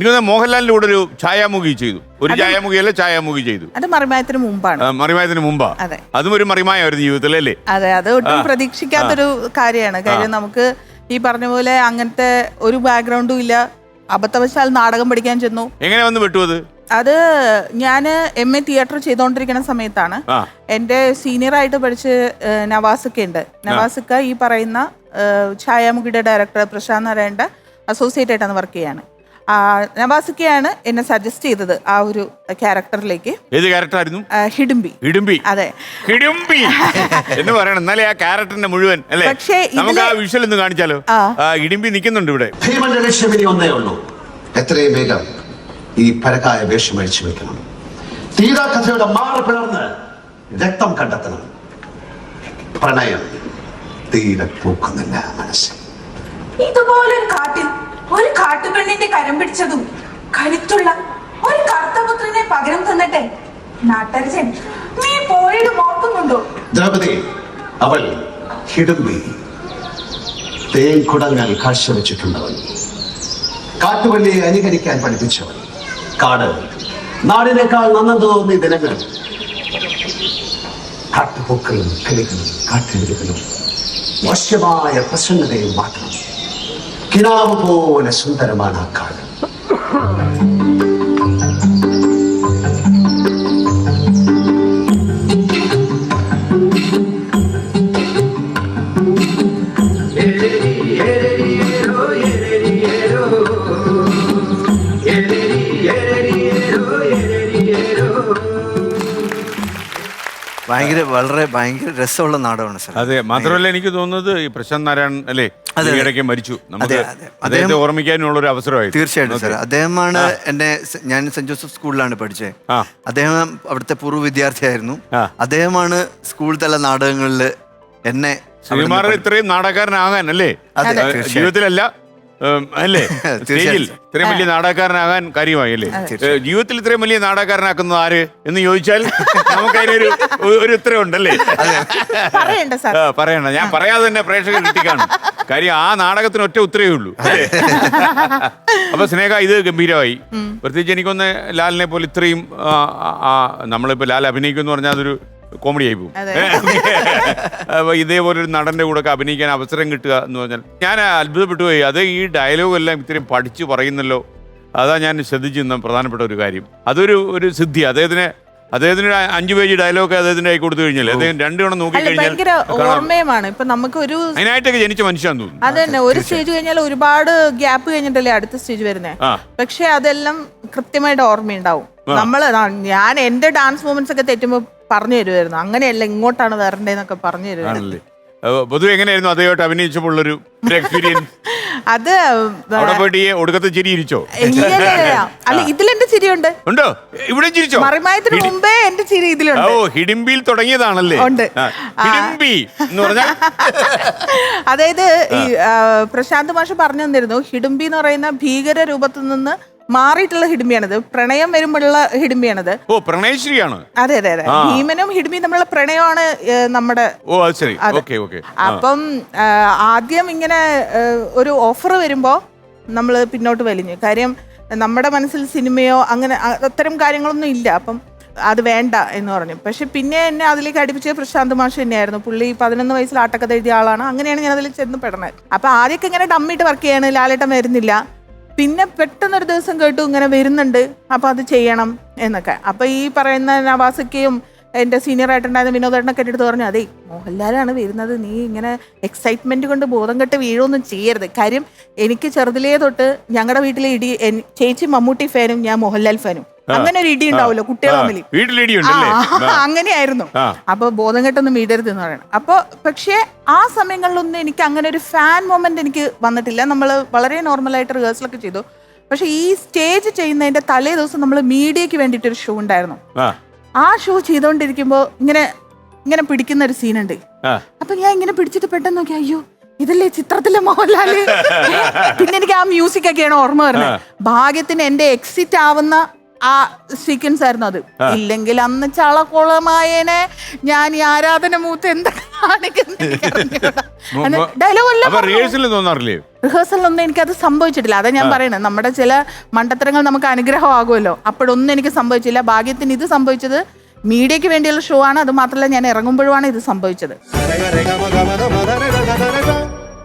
എനിക്ക് മോഹൻലാലിന്റെ കൂടെ ഒരു ഛായാമുഖി ചെയ്തു. ഒരു ഛായാമുഖിയല്ല ഛായാമുഖി ചെയ്തു. അത് മറിമായത്തിന് മുമ്പാണ്. മറിമായത്തിന് മുമ്പാ. അതെ. അതും ഒരു മറിമായായിരുന്നു ജീവിതത്തിൽ അല്ലേ? അതെ അത് ഒട്ടും പ്രതീക്ഷിക്കാത്തൊരു കാര്യമാണ്. കാര്യം നമുക്ക് ഈ പറഞ്ഞ പോലെ അങ്ങനത്തെ ഒരു ബാക്ക്ഗ്രൗണ്ടും ഇല്ല. അബദ്ധവശാൽ നാടകം പഠിക്കാൻ ചെന്നു. എങ്ങനെ വന്ന് വിട്ടു അത്? അത് ഞാൻ എം എ തിയേറ്റർ ചെയ്തുകൊണ്ടിരിക്കുന്ന സമയത്താണ്. എന്റെ സീനിയറായിട്ട് പഠിച്ച് നവാസുക്ക ഉണ്ട്. നവാസക്ക ഈ പറയുന്ന ഛായാമുഖിയുടെ ഡയറക്ടർ പ്രശാന്ത് നാരായണന്റെ അസോസിയേറ്റ് ആയിട്ടാണ് വർക്ക് ചെയ്യാണ്. നവാസക്കയാണ് എന്നെ സജസ്റ്റ് ചെയ്തത് ആ ഒരു ക്യാരക്ടറിലേക്ക് ഏത് ക്യാരക്ടറായിരുന്നു ഹിഡുംബി. ഇടുമ്പി അതെ. കിടുമ്പി എന്ന് പറയണം. എന്നാലേ ആ ക്യാരക്ടറിന്റെ മുഴുവൻ അല്ലേ? പക്ഷേ ഇതിലെ- നമുക്ക് ആ വിഷ്വൽ ഒന്ന് കാണിച്ചാലോ? ആ. ആ ഇടിമ്പി നിൽക്കുന്നുണ്ട് ഇവിടെ. ഭീമന്റെ ലക്ഷ്യം ഇനി ഒന്നേ ഉള്ളൂ. എത്രയും വേഗം ഈ പരകായ വേഷം അഴിച്ചു വെക്കണം. തീരാ കഥയുടെ മാറ് പിളർന്ന് രക്തം കണ്ടെത്തണം. പ്രണയം തീരെ പൂക്കുന്നില്ല മനസ്സിൽ. ഇതുപോലൊരു കാട്ടിൽ കാട്ടുപെണ്ണിന്റെ കരം പിടിച്ചതും കരുത്തുള്ള ഒരു കർത്തപുത്രനെ പകരം തന്നിട്ടെ നാട്ടരജൻ നീ പോയിട്ട് ഓർക്കുന്നുണ്ടോ? ദ്രൗപതി അവൾ ഹിഡുമ്പി തേൻ കുടങ്ങൾ കാഴ്ചവെച്ചിട്ടുണ്ടവൻ കാട്ടുവള്ളിയെ അനുകരിക്കാൻ പഠിപ്പിച്ചവൻ കാട് നാടിനേക്കാൾ നന്നു തോന്നി ദിനങ്ങൾ. കാട്ടുപൂക്കളും കിളികളും കാട്ടുവിരുകളും മോശമായ പ്രസന്നതയും മാത്രം. കിനാവ് പോലെ സുന്ദരമാണ് ആ കാട് ഭയങ്കര വളരെ ഭയങ്കര രസമുള്ള നാടകമാണ് സാർ അതെ മാത്രമല്ല എനിക്ക് തോന്നുന്നത് ഈ പ്രശാന്ത് നാരായൺ അല്ലേ. ഈയിടയ്ക്ക് മരിച്ചു. നമുക്ക്. അദ്ദേഹത്തെ അദ്ദേഹം- ഓർമ്മിക്കാനുള്ള ഒരു അവസരമായി തീർച്ചയായിട്ടും സാർ അദ്ദേഹമാണ് എന്നെ ഞാൻ സെന്റ് ജോസഫ് സ്കൂളിലാണ് പഠിച്ചത് അദ്ദേഹം അവിടുത്തെ പൂർവ വിദ്യാർത്ഥിയായിരുന്നു. അദ്ദേഹമാണ് സ്കൂൾ തല നാടകങ്ങളിൽ എന്നെ ഇത്രയും നാടകക്കാരനാകാൻ അല്ലേ. ജീവിതത്തിലല്ല അല്ലേ. സ്റ്റേജിൽ ഇത്രയും വലിയ നാടകക്കാരനാകാൻ കാര്യമായി അല്ലേ? ജീവിതത്തിൽ ഇത്രയും വലിയ നാടകക്കാരനാക്കുന്നത് ആര് എന്ന് ചോദിച്ചാൽ നമുക്ക് അതിനൊരു ഒരു ഉത്തരവുണ്ടല്ലേ? പറയണ്ട സാർ. ആ, പറയണ്ട. ഞാൻ പറയാതെ തന്നെ പ്രേക്ഷകർ കിട്ടിക്കാണും കാര്യം ആ നാടകത്തിന് ഒറ്റ ഉത്തരവേ ഉള്ളൂ? അപ്പൊ സ്നേഹ ഇത് ഗംഭീരമായി. പ്രത്യേകിച്ച് എനിക്കൊന്ന് ലാലിനെ പോലെ ഇത്രയും നമ്മളിപ്പോ ലാൽ അഭിനയിക്കും എന്ന് പറഞ്ഞാൽ അതൊരു കോമഡി ആയി പോകും. അപ്പൊ ഇതേപോലെ ഒരു നടന്റെ കൂടെ ഒക്കെ അഭിനയിക്കാൻ അവസരം കിട്ടുക എന്ന് പറഞ്ഞാൽ ഞാൻ അത്ഭുതപ്പെട്ടു പോയി അത് ഈ ഡയലോഗ് എല്ലാം ഇത്രയും പഠിച്ചു പറയുന്നല്ലോ. അതാ ഞാൻ ശ്രദ്ധിച്ചിരുന്ന പ്രധാനപ്പെട്ട ഒരു കാര്യം. അതൊരു ഒരു സിദ്ധി. അദ്ദേഹത്തിന് അദ്ദേഹത്തിന് അഞ്ചു പേജ് ഡയലോഗ് അദ്ദേഹത്തിന്റെ കൈ കൊടുത്തു കഴിഞ്ഞാൽ അദ്ദേഹം രണ്ടു തവണ നോക്കി അല്ല കഴിഞ്ഞാൽ ഭയങ്കര ഓർമ്മയുമാണ്. ഇപ്പൊ നമുക്ക് ഒരു അതിനായിട്ടൊക്കെ ജനിച്ച മനുഷ്യൻ തോന്നുന്നു. അത് തന്നെ ഒരു സ്റ്റേജ് കഴിഞ്ഞാൽ ഒരുപാട് ഗ്യാപ്പ് കഴിഞ്ഞിട്ടല്ലേ അടുത്ത സ്റ്റേജ് വരുന്നേ? ആ. പക്ഷെ അതെല്ലാം കൃത്യമായിട്ട് ഓർമ്മയുണ്ടാവും. നമ്മൾ ന- ഞാൻ എന്റെ ഡാൻസ് മൂവ്മെന്റ്സ് ഒക്കെ തെറ്റുമ്പോ പറഞ്ഞു തരുമായിരുന്നു അങ്ങനെയല്ല ഇങ്ങോട്ടാണ് വരണ്ടേന്നൊക്കെ പറഞ്ഞു തരുമായിരുന്നു ആണല്ലേ? പൊതുവെ എങ്ങനെയായിരുന്നു അദ്ദേഹമായിട്ട് അഭിനയിച്ചപ്പോഴുള്ളൊരു എക്സ്പീരിയൻസ് അത് അവിടെ പോയിട്ട് ഈ ഒടുക്കത്തെ ചിരി ഇരിച്ചോ? ഇങ്ങനെയല്ല അല്ല ഇതിലെന്റെ ചിരിയുണ്ട്. ഉണ്ടോ? ഇവിടെ ചിരിച്ചോ? മറിമായത്തിന് ഹിഡി- മുമ്പേ എന്റെ ചിരി ഓ ഇതിലുണ്ട് തുടങ്ങിയതാണല്ലേ? ഉണ്ട്. എന്ന് പറഞ്ഞാൽ അതായത് ഈ പ്രശാന്ത് മാഷ് പറഞ്ഞു തന്നിരുന്നു ഹിഡുംബി എന്ന് പറയുന്ന ഭീകര രൂപത്തിൽ നിന്ന് മാറിയിട്ടുള്ള ഹിഡുംബിയാണിത് പ്രണയം വരുമ്പോഴുള്ള ഹിഡുംബിയാണിത് ഓ പ്രണയശ്രീയാണ്. അതെ അതെ അതെ. ഭീമനും ഹിഡ്മിയും തമ്മിലുള്ള പ്രണയമാണ് നമ്മുടെ ഓ അത് ശരി. അതെ. Okay okay. അപ്പം ആ, ആദ്യം ഇങ്ങനെ ഒരു ഓഫർ വരുമ്പോ നമ്മൾ പിന്നോട്ട് വലിഞ്ഞു. കാര്യം നമ്മുടെ മനസ്സിൽ സിനിമയോ അങ്ങനെ അ- അത്തരം കാര്യങ്ങളൊന്നും ഇല്ല. അപ്പം അത് വേണ്ട എന്ന് പറഞ്ഞു. പക്ഷെ പിന്നെ എന്നെ അതിലേക്ക് അടുപ്പിച്ചത് പ്രശാന്ത് മാഷ് തന്നെയായിരുന്നു. പുള്ളി പതിനൊന്ന് വയസ്സിൽ ആട്ടക്കഥ എഴുതിയ ആളാണ്. അങ്ങനെയാണ് ഞാൻ അതിൽ ചെന്ന് പെടുന്നത്. അപ്പൊ ആദ്യമൊക്കെ ഇങ്ങനെ ഡമ്മിട്ട് വർക്ക് ചെയ്യാണ്. ലാലേട്ടൻ വരുന്നില്ല. പിന്നെ പെട്ടെന്നൊരു ദിവസം കേട്ടു ഇങ്ങനെ വരുന്നുണ്ട് അപ്പോൾ അത് ചെയ്യണം എന്നൊക്കെ. അപ്പോൾ ഈ പറയുന്ന നവാസക്കയും എന്റെ സീനിയർ ആയിട്ടുണ്ടായിരുന്ന വിനോദേട്ടനൊക്കെ എടുത്ത് പറഞ്ഞു അതെ മോഹൻലാലാണ് വരുന്നത്. നീ ഇങ്ങനെ എക്സൈറ്റ്മെന്റ് കൊണ്ട് ബോധം കെട്ട് വീഴൊന്നും ചെയ്യരുത്. കാര്യം എനിക്ക് ചെറുതിലേ തൊട്ട് ഞങ്ങളുടെ വീട്ടിലെ ഇടി ചേച്ചി മമ്മൂട്ടി ഫാനും ഞാൻ മോഹൻലാൽ ഫാനും അങ്ങനെ ഒരു ഇടി ഉണ്ടാവുമല്ലോ കുട്ടികൾ തമ്മിൽ അങ്ങനെയായിരുന്നു. അപ്പൊ ബോധം കെട്ടൊന്നും വീടരുത് എന്ന് പറയണം. അപ്പൊ പക്ഷേ ആ സമയങ്ങളിലൊന്നും എനിക്ക് അങ്ങനെ ഒരു ഫാൻ മൊമെന്റ് എനിക്ക് വന്നിട്ടില്ല. നമ്മൾ വളരെ നോർമൽ നോർമലായിട്ട് റിഹേഴ്സലൊക്കെ ചെയ്തു. പക്ഷെ ഈ സ്റ്റേജ് ചെയ്യുന്നതിന്റെ തലേ ദിവസം നമ്മൾ മീഡിയക്ക് വേണ്ടിയിട്ട് ഒരു ഷോ ഉണ്ടായിരുന്നു. ആ. ഷോ ചെയ്തുകൊണ്ടിരിക്കുമ്പോൾ ഇങ്ങനെ ഇങ്ങനെ പിടിക്കുന്ന ഒരു സീനുണ്ട് ഉണ്ട് അപ്പൊ ഞാൻ ഇങ്ങനെ പിടിച്ചിട്ട് പെട്ടെന്ന് നോക്കി അയ്യോ ഇതല്ലേ ചിത്രത്തിലെ മോഹൻലാൽ പിന്നെ എനിക്ക് ആ മ്യൂസിക് ഒക്കെയാണ് ഓർമ്മ വരുന്നത്. ഭാഗ്യത്തിന് എന്റെ എക്സിറ്റ് ആവുന്ന ആ സീക്വൻസ് ആയിരുന്നു അത്. ഇല്ലെങ്കിൽ അന്ന് ചളക്കുളമായനെ ഞാൻ ഈ ആരാധന മൂത്ത് എന്താ റിഹേഴ്സലൊന്നും എനിക്കത് സംഭവിച്ചിട്ടില്ല. അതാ ഞാൻ പറയണത്. നമ്മുടെ ചില മണ്ടത്തരങ്ങൾ നമുക്ക് അനുഗ്രഹമാകുമല്ലോ. അപ്പോഴൊന്നും എനിക്ക് സംഭവിച്ചില്ല. ഭാഗ്യത്തിന് ഇത് സംഭവിച്ചത് മീഡിയയ്ക്ക് വേണ്ടിയുള്ള ഷോ ആണ്. അത് മാത്രമല്ല ഞാൻ ഇറങ്ങുമ്പോഴുമാണ് ഇത് സംഭവിച്ചത്.